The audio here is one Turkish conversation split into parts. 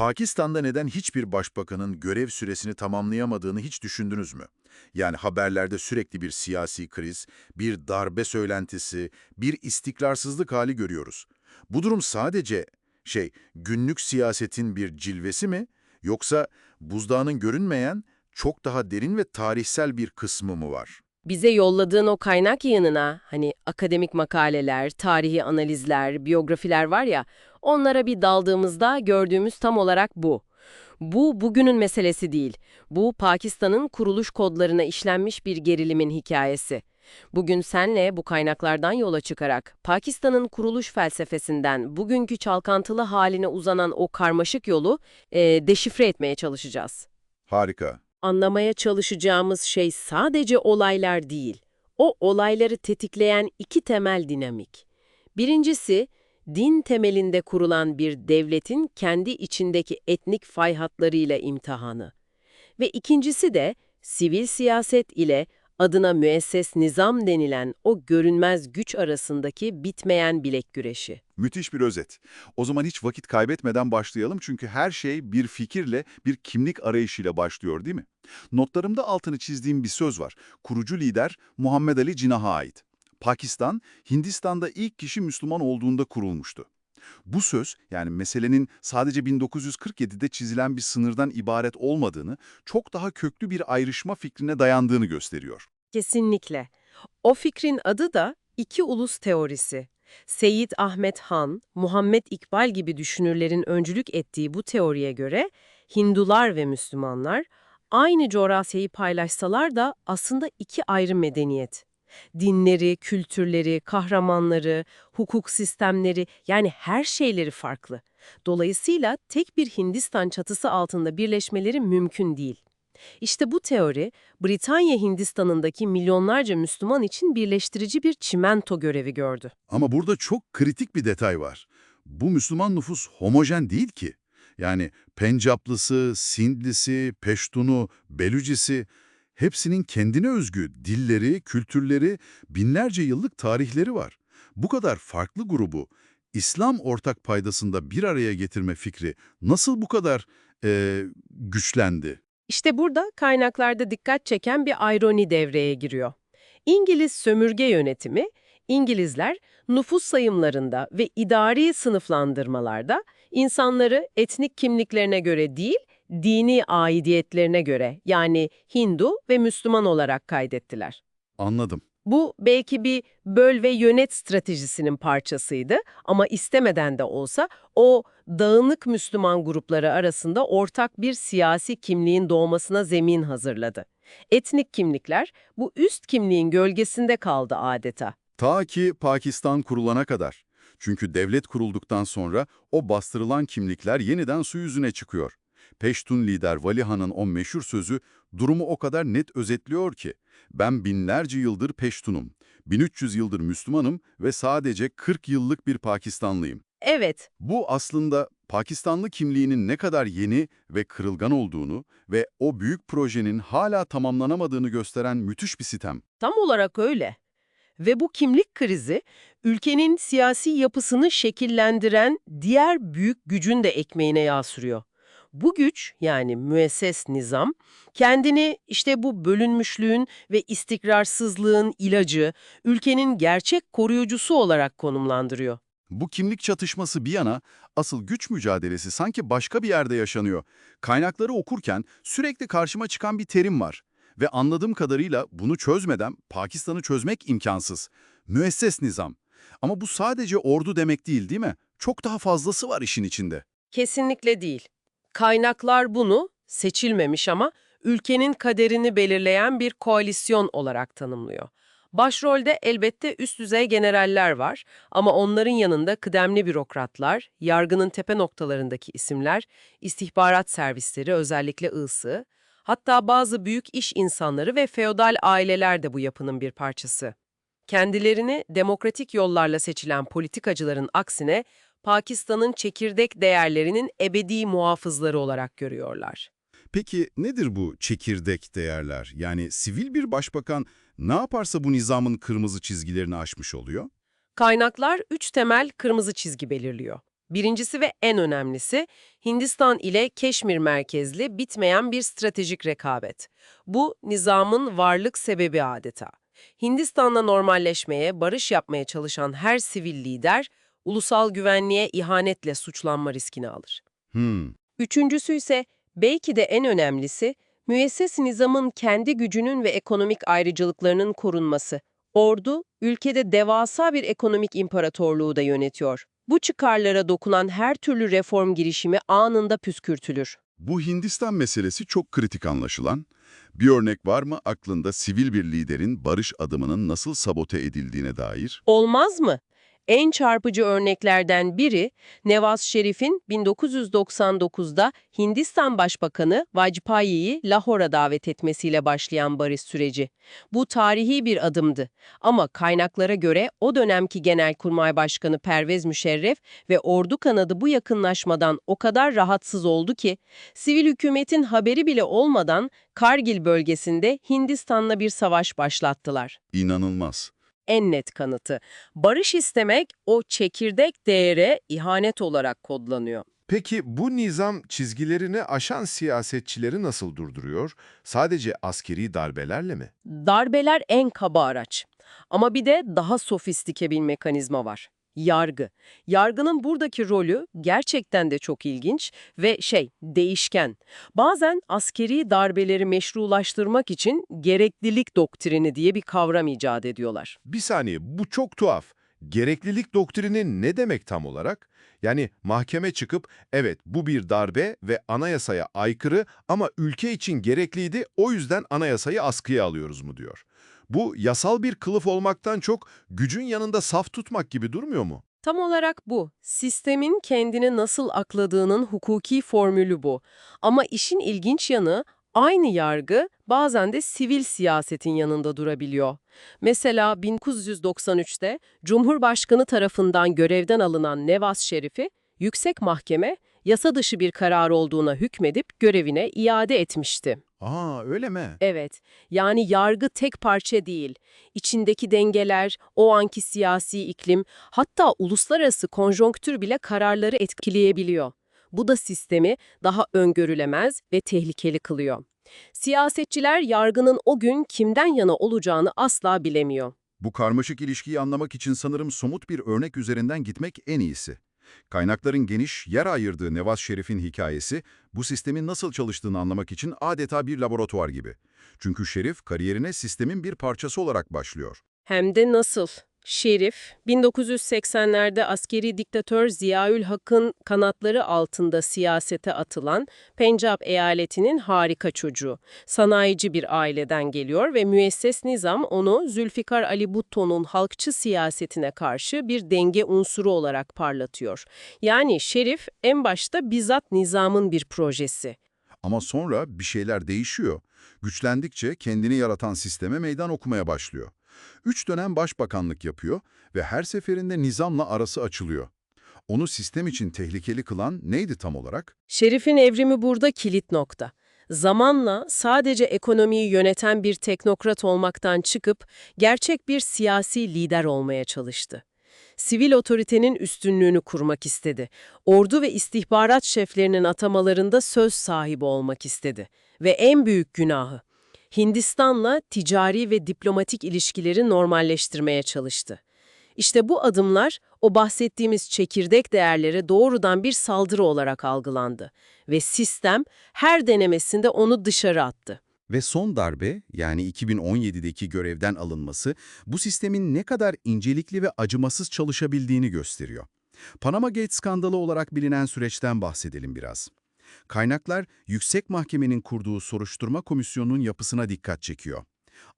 Pakistan'da neden hiçbir başbakanın görev süresini tamamlayamadığını hiç düşündünüz mü? Yani haberlerde sürekli bir siyasi kriz, bir darbe söylentisi, bir istikrarsızlık hali görüyoruz. Bu durum sadece şey, günlük siyasetin bir cilvesi mi yoksa buzdağının görünmeyen çok daha derin ve tarihsel bir kısmı mı var? Bize yolladığın o kaynak yığınına, hani akademik makaleler, tarihi analizler, biyografiler var ya, onlara bir daldığımızda gördüğümüz tam olarak bu. Bu bugünün meselesi değil. Bu Pakistan'ın kuruluş kodlarına işlenmiş bir gerilimin hikayesi. Bugün senle bu kaynaklardan yola çıkarak Pakistan'ın kuruluş felsefesinden bugünkü çalkantılı haline uzanan o karmaşık yolu e, deşifre etmeye çalışacağız. Harika. Anlamaya çalışacağımız şey sadece olaylar değil, o olayları tetikleyen iki temel dinamik. Birincisi, din temelinde kurulan bir devletin kendi içindeki etnik fay hatlarıyla imtihanı. Ve ikincisi de sivil siyaset ile adına müesses nizam denilen o görünmez güç arasındaki bitmeyen bilek güreşi. Müthiş bir özet. O zaman hiç vakit kaybetmeden başlayalım çünkü her şey bir fikirle, bir kimlik arayışıyla başlıyor değil mi? Notlarımda altını çizdiğim bir söz var. Kurucu lider Muhammed Ali Cinah'a ait. Pakistan, Hindistan'da ilk kişi Müslüman olduğunda kurulmuştu. Bu söz, yani meselenin sadece 1947'de çizilen bir sınırdan ibaret olmadığını, çok daha köklü bir ayrışma fikrine dayandığını gösteriyor. Kesinlikle. O fikrin adı da iki ulus teorisi. Seyyid Ahmet Han, Muhammed İkbal gibi düşünürlerin öncülük ettiği bu teoriye göre Hindular ve Müslümanlar aynı coğrafyayı paylaşsalar da aslında iki ayrı medeniyet. Dinleri, kültürleri, kahramanları, hukuk sistemleri yani her şeyleri farklı. Dolayısıyla tek bir Hindistan çatısı altında birleşmeleri mümkün değil. İşte bu teori, Britanya Hindistan'ındaki milyonlarca Müslüman için birleştirici bir çimento görevi gördü. Ama burada çok kritik bir detay var. Bu Müslüman nüfus homojen değil ki. Yani Pencaplısı, Sindlisi, Peştunu, Belücisi hepsinin kendine özgü dilleri, kültürleri, binlerce yıllık tarihleri var. Bu kadar farklı grubu İslam ortak paydasında bir araya getirme fikri nasıl bu kadar eee, güçlendi? İşte burada kaynaklarda dikkat çeken bir ironi devreye giriyor. İngiliz sömürge yönetimi, İngilizler nüfus sayımlarında ve idari sınıflandırmalarda insanları etnik kimliklerine göre değil, dini aidiyetlerine göre yani Hindu ve Müslüman olarak kaydettiler. Anladım. Bu belki bir böl ve yönet stratejisinin parçasıydı ama istemeden de olsa o dağınık Müslüman grupları arasında ortak bir siyasi kimliğin doğmasına zemin hazırladı. Etnik kimlikler bu üst kimliğin gölgesinde kaldı adeta. Ta ki Pakistan kurulana kadar. Çünkü devlet kurulduktan sonra o bastırılan kimlikler yeniden su yüzüne çıkıyor. Peştun lider Vali Han'ın o meşhur sözü durumu o kadar net özetliyor ki, ben binlerce yıldır Peştunum, 1300 yıldır Müslümanım ve sadece 40 yıllık bir Pakistanlıyım. Evet, Bu aslında Pakistanlı kimliğinin ne kadar yeni ve kırılgan olduğunu ve o büyük projenin hala tamamlanamadığını gösteren müthiş bir sitem. tam olarak öyle. Ve bu kimlik krizi, ülkenin siyasi yapısını şekillendiren diğer büyük gücün de ekmeğine yağ sürüyor. Bu güç, yani müesses nizam, kendini işte bu bölünmüşlüğün ve istikrarsızlığın ilacı, ülkenin gerçek koruyucusu olarak konumlandırıyor. Bu kimlik çatışması bir yana, asıl güç mücadelesi sanki başka bir yerde yaşanıyor. Kaynakları okurken sürekli karşıma çıkan bir terim var. Ve anladığım kadarıyla bunu çözmeden Pakistan'ı çözmek imkansız. Müesses nizam. Ama bu sadece ordu demek değil değil mi? Çok daha fazlası var işin içinde. Kesinlikle değil. Kaynaklar bunu seçilmemiş ama ülkenin kaderini belirleyen bir koalisyon olarak tanımlıyor. Başrolde elbette üst düzey generaller var ama onların yanında kıdemli bürokratlar, yargının tepe noktalarındaki isimler, istihbarat servisleri özellikle ISI, hatta bazı büyük iş insanları ve feodal aileler de bu yapının bir parçası. Kendilerini demokratik yollarla seçilen politikacıların aksine Pakistan'ın çekirdek değerlerinin ebedi muhafızları olarak görüyorlar. Peki nedir bu çekirdek değerler? Yani sivil bir başbakan ne yaparsa bu nizamın kırmızı çizgilerini aşmış oluyor? Kaynaklar üç temel kırmızı çizgi belirliyor. Birincisi ve en önemlisi Hindistan ile Keşmir merkezli bitmeyen bir stratejik rekabet. Bu nizamın varlık sebebi adeta. Hindistan'la normalleşmeye, barış yapmaya çalışan her sivil lider ulusal güvenliğe ihanetle suçlanma riskini alır. Hmm. Üçüncüsü ise belki de en önemlisi müesses nizamın kendi gücünün ve ekonomik ayrıcalıklarının korunması. Ordu, ülkede devasa bir ekonomik imparatorluğu da yönetiyor. Bu çıkarlara dokunan her türlü reform girişimi anında püskürtülür. Bu Hindistan meselesi çok kritik anlaşılan. Bir örnek var mı aklında sivil bir liderin barış adımının nasıl sabote edildiğine dair? Olmaz mı? En çarpıcı örneklerden biri Nevaz Şerif'in 1999'da Hindistan Başbakanı Vajpayee'yi Lahora davet etmesiyle başlayan barış süreci. Bu tarihi bir adımdı ama kaynaklara göre o dönemki Genelkurmay Başkanı Pervez Müşerref ve ordu kanadı bu yakınlaşmadan o kadar rahatsız oldu ki sivil hükümetin haberi bile olmadan Kargil bölgesinde Hindistan'la bir savaş başlattılar İnanılmaz. En net kanıtı. Barış istemek o çekirdek değere ihanet olarak kodlanıyor. Peki bu nizam çizgilerini aşan siyasetçileri nasıl durduruyor? Sadece askeri darbelerle mi? Darbeler en kaba araç. Ama bir de daha sofistike bir mekanizma var. Yargı. Yargının buradaki rolü gerçekten de çok ilginç ve şey, değişken. Bazen askeri darbeleri meşrulaştırmak için gereklilik doktrini diye bir kavram icat ediyorlar. Bir saniye, bu çok tuhaf. Gereklilik doktrini ne demek tam olarak? Yani mahkeme çıkıp, evet bu bir darbe ve anayasaya aykırı ama ülke için gerekliydi, o yüzden anayasayı askıya alıyoruz mu diyor. Bu yasal bir kılıf olmaktan çok gücün yanında saf tutmak gibi durmuyor mu? Tam olarak bu. Sistemin kendini nasıl akladığının hukuki formülü bu. Ama işin ilginç yanı aynı yargı bazen de sivil siyasetin yanında durabiliyor. Mesela 1993'te Cumhurbaşkanı tarafından görevden alınan Nevaz Şerif'i yüksek mahkeme yasa dışı bir karar olduğuna hükmedip görevine iade etmişti. Aa öyle mi? Evet, yani yargı tek parça değil. İçindeki dengeler, o anki siyasi iklim, hatta uluslararası konjonktür bile kararları etkileyebiliyor. Bu da sistemi daha öngörülemez ve tehlikeli kılıyor. Siyasetçiler yargının o gün kimden yana olacağını asla bilemiyor. Bu karmaşık ilişkiyi anlamak için sanırım somut bir örnek üzerinden gitmek en iyisi. Kaynakların geniş, yer ayırdığı Nevaz Şerif'in hikayesi, bu sistemin nasıl çalıştığını anlamak için adeta bir laboratuvar gibi. Çünkü Şerif, kariyerine sistemin bir parçası olarak başlıyor. Hem de nasıl? Şerif, 1980'lerde askeri diktatör Ziaül Hak'ın kanatları altında siyasete atılan Pencap eyaletinin harika çocuğu. Sanayici bir aileden geliyor ve müesses nizam onu Zülfikar Ali Bhutto'nun halkçı siyasetine karşı bir denge unsuru olarak parlatıyor. Yani Şerif en başta bizzat nizamın bir projesi. Ama sonra bir şeyler değişiyor. Güçlendikçe kendini yaratan sisteme meydan okumaya başlıyor. Üç dönem başbakanlık yapıyor ve her seferinde nizamla arası açılıyor. Onu sistem için tehlikeli kılan neydi tam olarak? Şerif'in evrimi burada kilit nokta. Zamanla sadece ekonomiyi yöneten bir teknokrat olmaktan çıkıp gerçek bir siyasi lider olmaya çalıştı. Sivil otoritenin üstünlüğünü kurmak istedi. Ordu ve istihbarat şeflerinin atamalarında söz sahibi olmak istedi. Ve en büyük günahı, Hindistan'la ticari ve diplomatik ilişkileri normalleştirmeye çalıştı. İşte bu adımlar o bahsettiğimiz çekirdek değerlere doğrudan bir saldırı olarak algılandı ve sistem her denemesinde onu dışarı attı. Ve son darbe, yani 2017'deki görevden alınması, bu sistemin ne kadar incelikli ve acımasız çalışabildiğini gösteriyor. Panama Gate skandalı olarak bilinen süreçten bahsedelim biraz. Kaynaklar, Yüksek Mahkemenin kurduğu soruşturma komisyonunun yapısına dikkat çekiyor.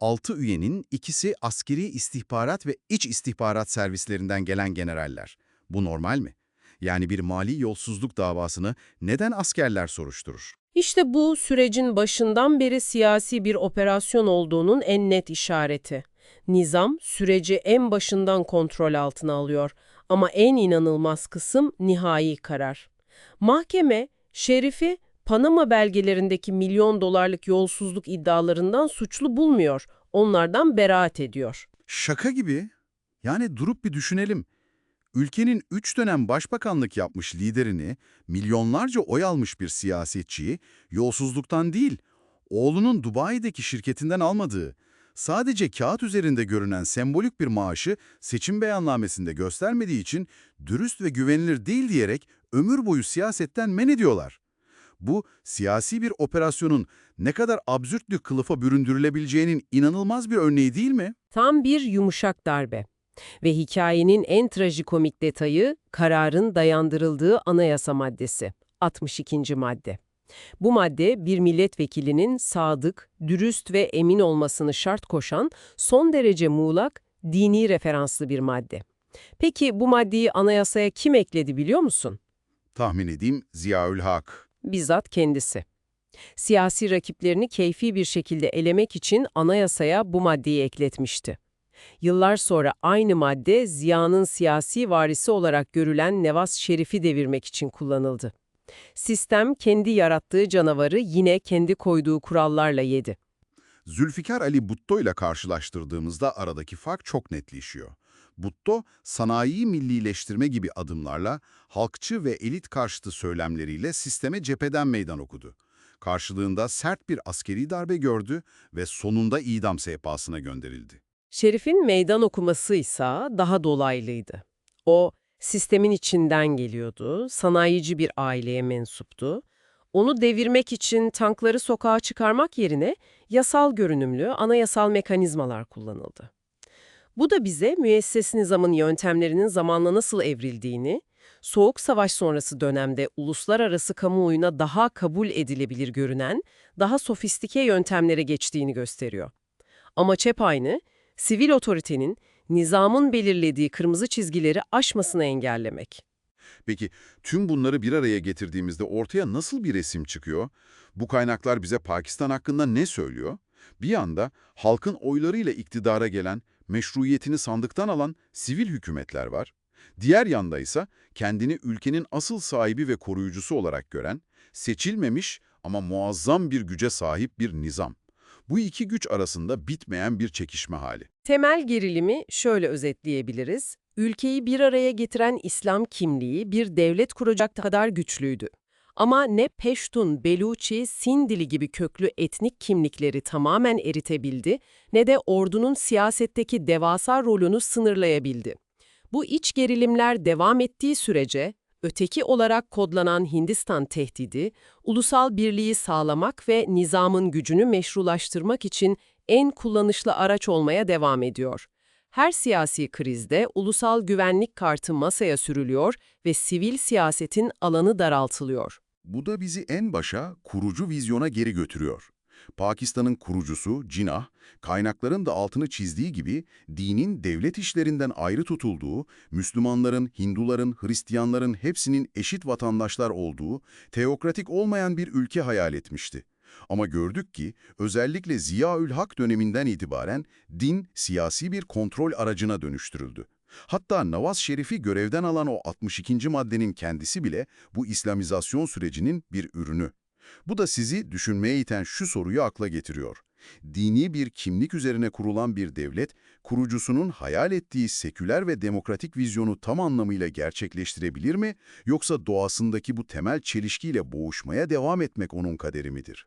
6 üyenin ikisi askeri istihbarat ve iç istihbarat servislerinden gelen generaller. Bu normal mi? Yani bir mali yolsuzluk davasını neden askerler soruşturur? İşte bu sürecin başından beri siyasi bir operasyon olduğunun en net işareti. Nizam süreci en başından kontrol altına alıyor ama en inanılmaz kısım nihai karar. Mahkeme, Şerif'i Panama belgelerindeki milyon dolarlık yolsuzluk iddialarından suçlu bulmuyor, onlardan beraat ediyor. Şaka gibi. Yani durup bir düşünelim. ülkenin üç dönem başbakanlık yapmış liderini, milyonlarca oy almış bir siyasetçiyi yolsuzluktan değil, oğlunun Dubai'deki şirketinden almadığı, sadece kağıt üzerinde görünen sembolik bir maaşı seçim beyannamesinde göstermediği için dürüst ve güvenilir değil diyerek ömür boyu siyasetten men ediyorlar. Bu, siyasi bir operasyonun ne kadar absürt bir kılıfa büründürülebileceğinin inanılmaz bir örneği değil mi? Tam bir yumuşak darbe. Ve hikayenin en trajikomik detayı kararın dayandırıldığı anayasa maddesi. 62. madde. Bu madde bir milletvekilinin sadık, dürüst ve emin olmasını şart koşan son derece muğlak, dini referanslı bir madde. Peki bu maddeyi anayasaya kim ekledi biliyor musun? Tahmin edeyim Ziyaül Hak. Bizzat kendisi. Siyasi rakiplerini keyfi bir şekilde elemek için anayasaya bu maddeyi ekletmişti. Yıllar sonra aynı madde Ziya'nın siyasi varisi olarak görülen Nevaz Şerif'i devirmek için kullanıldı. Sistem kendi yarattığı canavarı yine kendi koyduğu kurallarla yedi. Zülfikar Ali Butto ile karşılaştırdığımızda aradaki fark çok netleşiyor. Butto, sanayi millileştirme gibi adımlarla, halkçı ve elit karşıtı söylemleriyle sisteme cepheden meydan okudu. Karşılığında sert bir askeri darbe gördü ve sonunda idam sehpasına gönderildi. Şerif'in meydan okuması ise daha dolaylıydı. O, sistemin içinden geliyordu, sanayici bir aileye mensuptu. Onu devirmek için tankları sokağa çıkarmak yerine yasal görünümlü anayasal mekanizmalar kullanıldı. Bu da bize müesses nizamın yöntemlerinin zamanla nasıl evrildiğini, Soğuk Savaş sonrası dönemde uluslararası kamuoyuna daha kabul edilebilir görünen, daha sofistike yöntemlere geçtiğini gösteriyor. Amaç hep aynı, sivil otoritenin, nizamın belirlediği kırmızı çizgileri aşmasını engellemek. Peki tüm bunları bir araya getirdiğimizde ortaya nasıl bir resim çıkıyor? Bu kaynaklar bize Pakistan hakkında ne söylüyor? Bir yanda halkın oylarıyla iktidara gelen, meşruiyetini sandıktan alan sivil hükümetler var. Diğer yanda ise kendini ülkenin asıl sahibi ve koruyucusu olarak gören, seçilmemiş ama muazzam bir güce sahip bir nizam. Bu iki güç arasında bitmeyen bir çekişme hali. Temel gerilimi şöyle özetleyebiliriz. Ülkeyi bir araya getiren İslam kimliği bir devlet kuracak kadar güçlüydü. Ama ne Peştun, Beluçi, Sindili gibi köklü etnik kimlikleri tamamen eritebildi ne de ordunun siyasetteki devasa rolünü sınırlayabildi. Bu iç gerilimler devam ettiği sürece öteki olarak kodlanan Hindistan tehdidi, ulusal birliği sağlamak ve nizamın gücünü meşrulaştırmak için en kullanışlı araç olmaya devam ediyor. Her siyasi krizde ulusal güvenlik kartı masaya sürülüyor ve sivil siyasetin alanı daraltılıyor. Bu da bizi en başa kurucu vizyona geri götürüyor. Pakistan'ın kurucusu Cinnah, kaynakların da altını çizdiği gibi dinin devlet işlerinden ayrı tutulduğu, Müslümanların, Hinduların, Hristiyanların hepsinin eşit vatandaşlar olduğu, teokratik olmayan bir ülke hayal etmişti. Ama gördük ki özellikle Ziyaül Hak döneminden itibaren din siyasi bir kontrol aracına dönüştürüldü. Hatta Nawaz Şerif'i görevden alan o 62. maddenin kendisi bile bu İslamizasyon sürecinin bir ürünü. Bu da sizi düşünmeye iten şu soruyu akla getiriyor. Dini bir kimlik üzerine kurulan bir devlet, kurucusunun hayal ettiği seküler ve demokratik vizyonu tam anlamıyla gerçekleştirebilir mi, yoksa doğasındaki bu temel çelişkiyle boğuşmaya devam etmek onun kaderi midir?